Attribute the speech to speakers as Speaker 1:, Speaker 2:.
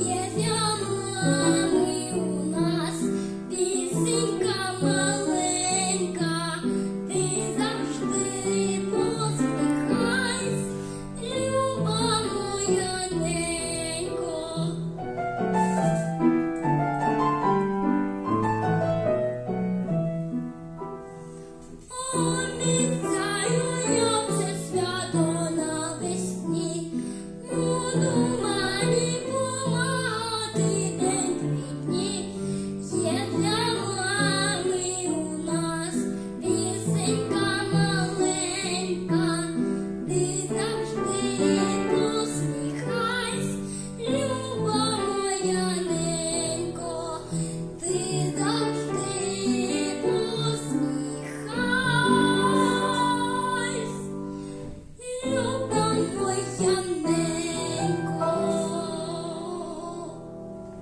Speaker 1: Є зяма